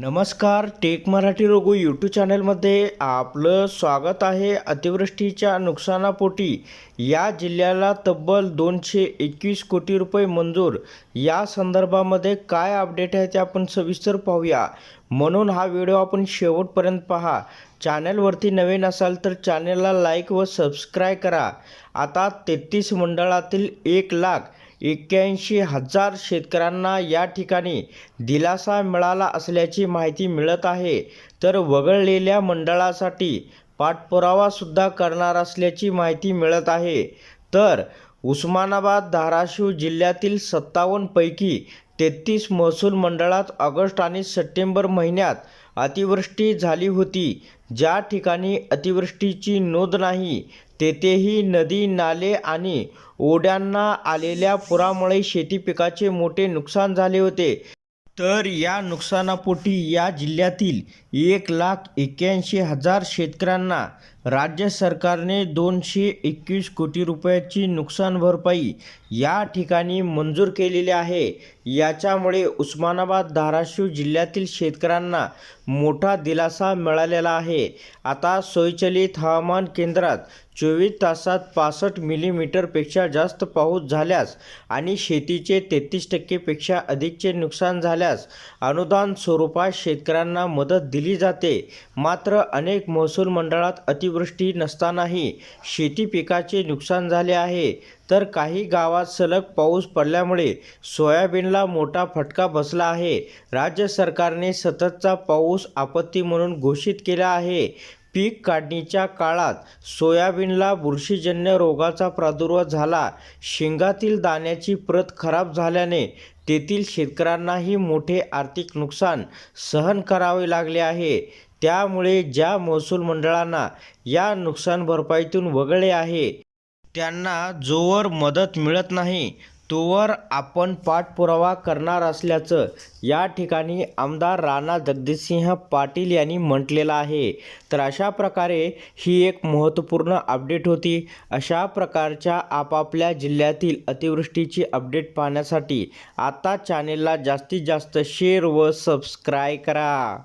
नमस्कार take Marathi रोगू YouTube चॅनलमध्ये आपलं स्वागत आहे. अतिवृष्टीच्या नुकसानापोटी या जिल्ह्याला तब्बल दोनशे एकवीस कोटी रुपये मंजूर. या संदर्भामध्ये काय अपडेट आहे ते आपण सविस्तर पाहूया. म्हणून हा व्हिडिओ आपण शेवटपर्यंत पहा. चॅनलवरती नवीन असाल तर चॅनलला लाईक व सबस्क्राईब करा. आता तेहतीस मंडळातील एक लाख एक्क्याऐंशी हजार शेतकऱ्यांना या ठिकाणी दिलासा मिळाला असल्याची माहिती मिळत आहे. तर वगळलेल्या मंडळासाठी पाठपुरावासुद्धा करणार असल्याची माहिती मिळत आहे. तर उस्मानाबाद धाराशिव जिल्ह्यातील सत्तावन्नपैकी तेहतीस महसूल मंडळात ऑगस्ट आणि सप्टेंबर महिन्यात अतिवृष्टी झाली होती. ज्या ठिकाणी अतिवृष्टीची नोंद नाही तेथेही नदी नाले आणि ओढ्यांना आलेल्या पुरामुळे शेती पिकाचे मोठे नुकसान झाले होते. तर या नुकसानापोटी या जिल्ह्यातील एक लाख एक्क्याऐंशी हजार शेतकऱ्यांना राज्य सरकारने दोनशे एकवीस कोटी रुपयाची नुकसान भरपाई या ठिकाणी मंजूर केलेली आहे. याच्यामुळे उस्मानाबाद धाराशिव जिल्ह्यातील शेतकऱ्यांना मोठा दिलासा मिळालेला आहे. आता स्वयंचलित हवामान केंद्रात चोवीस तासात पासष्ट मिलीमीटरपेक्षा जास्त पाऊस झाल्यास आणि शेतीचे तेहतीस टक्केपेक्षा अधिकचे नुकसान झाल्यास अनुदान स्वरूपात शेतकऱ्यांना मदत दिली जाते. मात्र अनेक महसूल मंडळात अति अतिवृष्टी नसतानाही शेती पिकाचे नुकसान झाले आहे. तर काही गावात सलग पाऊस पडल्यामुळे सोयाबीनला मोठा फटका बसला आहे. राज्य सरकारने सततचा पाऊस आपत्ती म्हणून घोषित केला आहे. पीक काढणीच्या काळात सोयाबीनला बुरशीजन्य रोगाचा प्रादुर्भाव झाला. शेंगातील दाण्याची प्रत खराब झाल्याने तेथील शेतकऱ्यांनाही मोठे आर्थिक नुकसान सहन करावे लागले आहे. त्यामुळे ज्या महसूल मंडळांना या नुकसान भरपाईतून वगळले आहे त्यांना जोवर मदत मिळत नाही तोवर आपण पाठपुरावा करणार असल्याचं या ठिकाणी आमदार राणा जगदीशसिंह पाटील यांनी म्हटलेलं आहे. तर अशा प्रकारे ही एक महत्त्वपूर्ण अपडेट होती. अशा प्रकारच्या आपापल्या जिल्ह्यातील अतिवृष्टीची अपडेट पाहण्यासाठी आता चॅनेलला जास्तीत जास्त शेअर व सबस्क्राय करा.